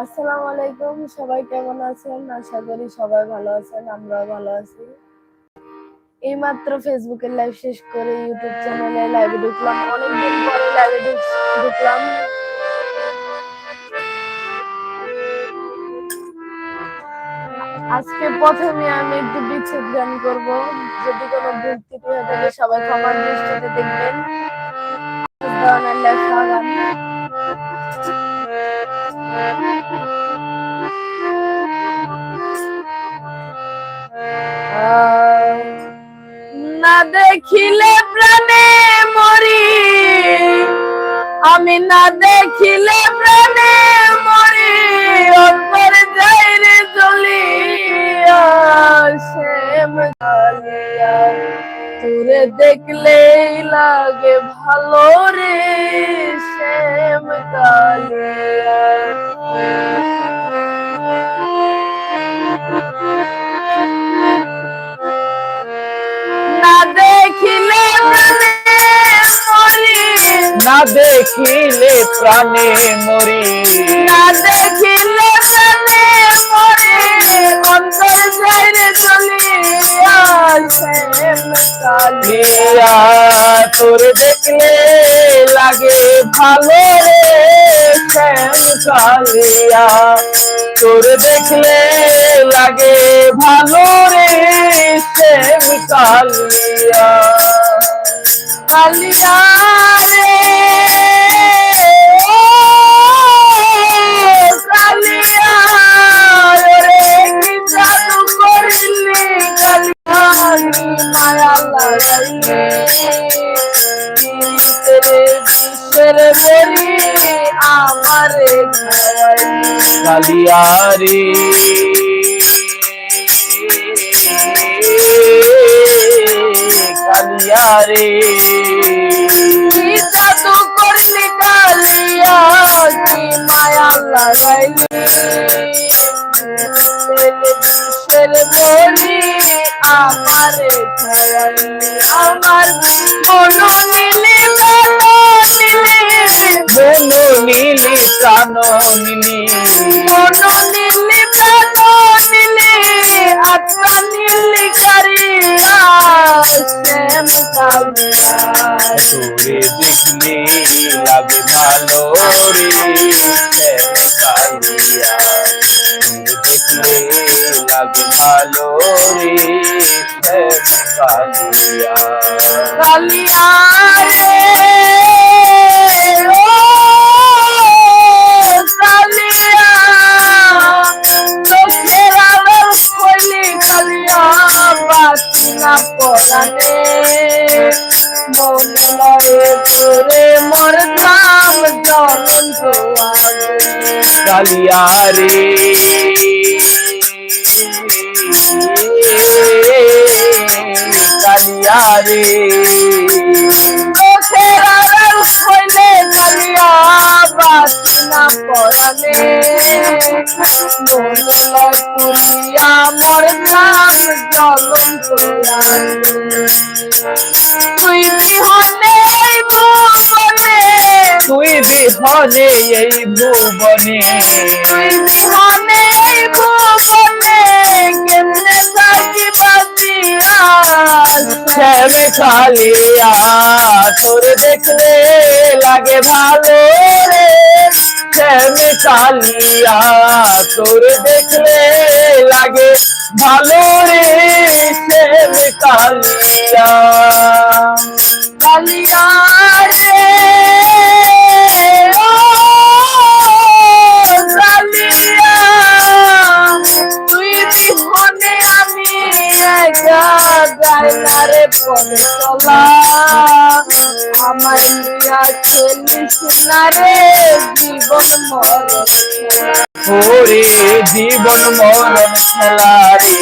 আসসালামু আলাইকুম, সবাই কেমন আছেন? আশা করি সবাই ভালো আছেন, আমরাও ভালো আছি। এইমাত্র ফেসবুকে লাইভ শেষ করে ইউটিউব চ্যানেলে লাইভে ঢুকলাম। অনেকদিন পরে লাইভে ঢুকলাম। আজকে প্রথমে আমি একটু বিচ্ছেদ গান করব। যদি কোনো ভুল ত্রুটি হয়ে থাকে সবাই ক্ষমার দৃষ্টিতে দেখবেন। ধরনের লেখা গান না দেখিলে প্রাণে মরি। আমি না দেখিলে প্রাণে মরি। অন্তর যাই রে কালিয়া তোরে দেখলেই লাগে ভালো রে, শ্যাম কালিয়া লিয়া তোর দেখলে লাগে ভালো রে শ্যাম কালিয়া তোর দেখলে লাগে ভালো রে শ্যাম কালিয়া কালিয়া রে কালিয়া রে কি জাদু করলি কালিয়া কি মায়া লাগাইলি বিশ্বের বলি আমারে আমার তোরে দেখলে লাগে ভালো দেখলে লাগে ভালো রে। কালিয়া কালিয়া রে। তোরে মোর নাম জ্বলন্ত কালিয়া রে। কালিয়া রে। চোখের আড়াল হইলে কালিয়া বাঁচি না পরানে তুলিয়া মোর নাম জ্বলন্ত তুই বিহনে ভুবনে তুই বিহনে এই ভুবনে তুই বিহনে এই ভুবনে কেমনে থাকি বাঁচিয়া শ্যাম কালিয়া তোর দেখলে লাগে ভালো রে শ্যাম কালিয়া তোর দেখলে লাগে ভালো রে কালিয়া। কালিয়া রে। জীবন মরণ ওরে জীবন মরণ খেলা রে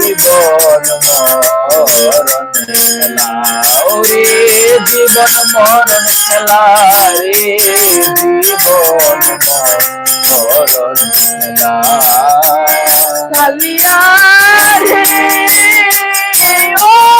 জীবন ওরে জীবন মরণ খেলা রে জীবন মরণ খেলা কালিয়া রে ও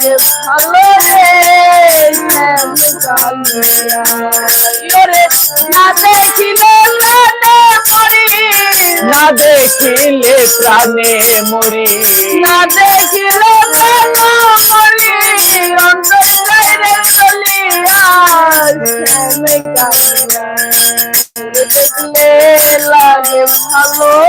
লাগে ভালো রে ইয়োরে না দেখিলে লাটে পড়ি না দেখিলে প্রাণে মরি না মরি দেখলে লাগে ভালো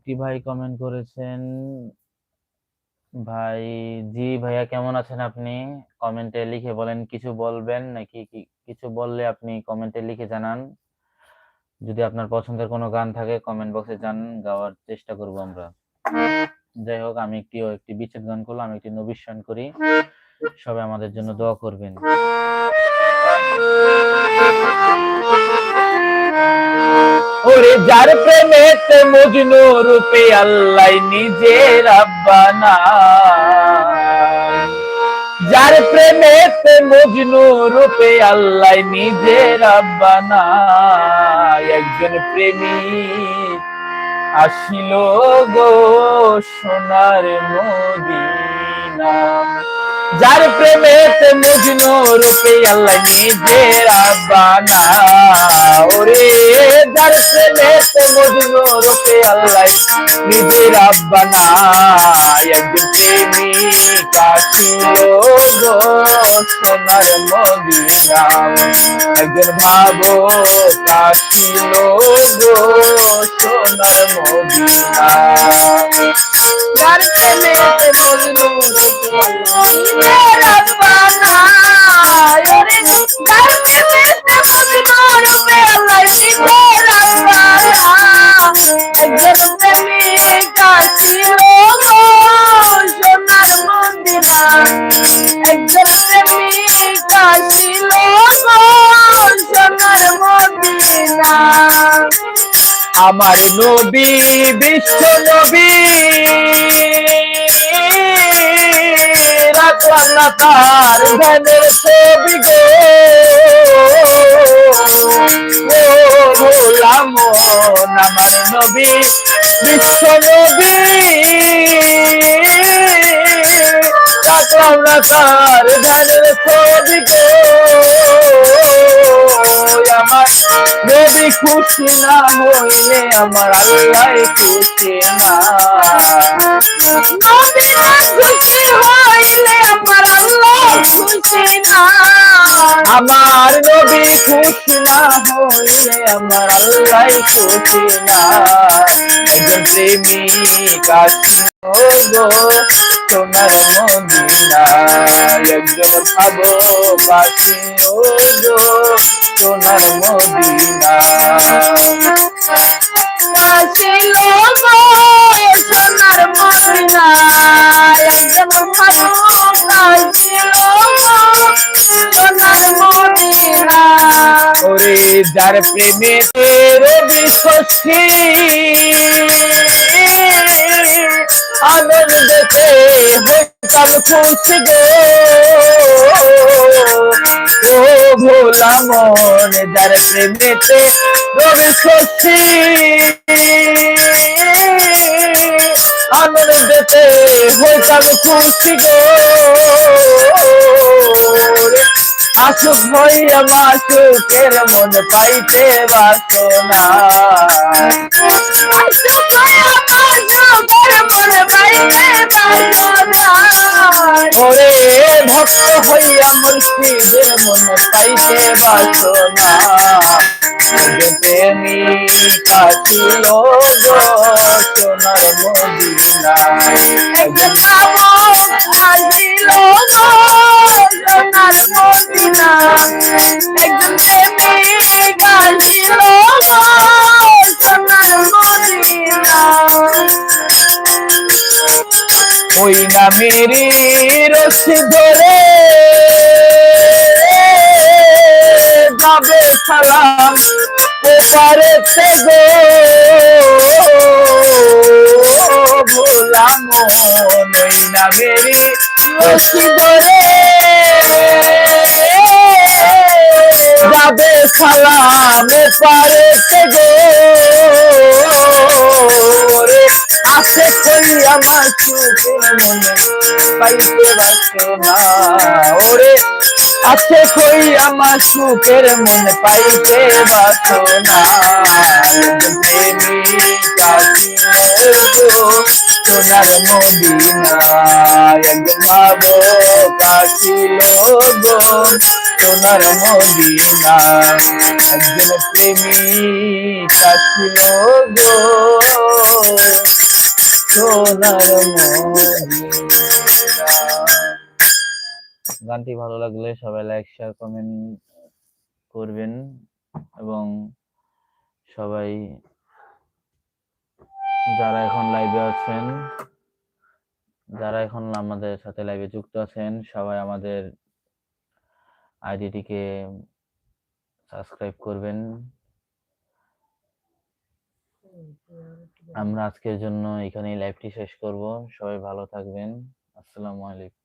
একটি ভাই কমেন্ট করেছেন। ভাই, জি ভাইয়া, কেমন আছেন আপনি? কমেন্টে লিখে বলেন, কিছু বলবেন নাকি কিছু বললে আপনি কমেন্টে লিখে জানান। যদি আপনার পছন্দের কোনো গান থাকে কমেন্ট বক্সে জানান গাওয়ার চেষ্টা করব আমরা। যাই হোক, আমি একটি একটি বিচ্ছেদ গান করলাম, আমি একটি নবিশ্বান করি। সবাই আমাদের জন্য দোয়া করবেন। ওরে যার প্রেমেতে মজনু রূপে আল্লাহ নিজে রাব্বানা যার প্রেমেতে মজনু রূপে আল্লাহ নিজে রাব্বানা একজন প্রেমিক আসিল গো সোনার মদিনা। যার প্রেমেতে মজনু রূপে আল্লাহ নিজে রাব্বানা ওরে, যার প্রেমেতে মজনু রূপে আল্লাহ নিজে রাব্বানা একজন প্রেমিক আসিল গো সোনার মদিনা। একজন ভাবো আসিল গো সোনার মদিনা যার প্রেমেতে মজনু রূপে আমার নবী, বিশ্ব নবী। রাখলাম তার ধ্যানের ছবি গো। ও ভোলাম আমার নবী, বিশ্ব নবী। রাখলাম তার ধ্যানের ছবি গো। আমার। নবী খুশি না হইলে আমার আল্লাহ খুশি না। নবীরা খুশি হইলে আমার নবী খুশি না হইলে আমার আল্লাহ খুশি না একজন প্রেমিক গো সোনার মদিনা একজন ভালোবাসি ও গো সোনার মদিনা সোনার মদিনা একজন ওরে যার প্রেমে রবি শশী আনন্দতে হইতাম খুশি গো। ও ভোলা মন, যার প্রেমেতে রবি শশী আনন্দতে হইতাম খুশি গো। আসুক হইয়া মাসুকের মন পাইতে বাসনা ওরে ভক্ত হইয়া মুর্শিদের মন পাইতে বাসনা প্রেমী কাছিল গো সোনার মদিনা একজন পাবক আসিল গো সোনার মদিনা একজন প্রেমিক আসিল গো সোনার মদিনা ওই না মেরি রসি ধরে যাবে সালাম ওপারেতে গো। ভোলা মন না মেরি রসিদরে যাবে সালাম ওপারেতে গো আছে কই আমার চোখের মনে পাইতে বাসে না। ওরে আছে কই আমার সুখের মনে পাইতে বাসো না। সোনার মদিনা একজন ভাবো কাছিল গো। সোনার মদিনা একজন গো। সোনার গানটি ভালো লাগলে সবাই লাইক শেয়ার কমেন্ট করবেন এবং সবাই যারা এখন লাইভে আছেন, যারা এখন আমাদের সাথে লাইভে যুক্ত আছেন, সবাই আমাদের আইডিটিকে সাবস্ক্রাইব করবেন। আমরা আজকের জন্য এখানেই লাইভটি শেষ করব। সবাই ভালো থাকবেন। আসসালামু আলাইকুম।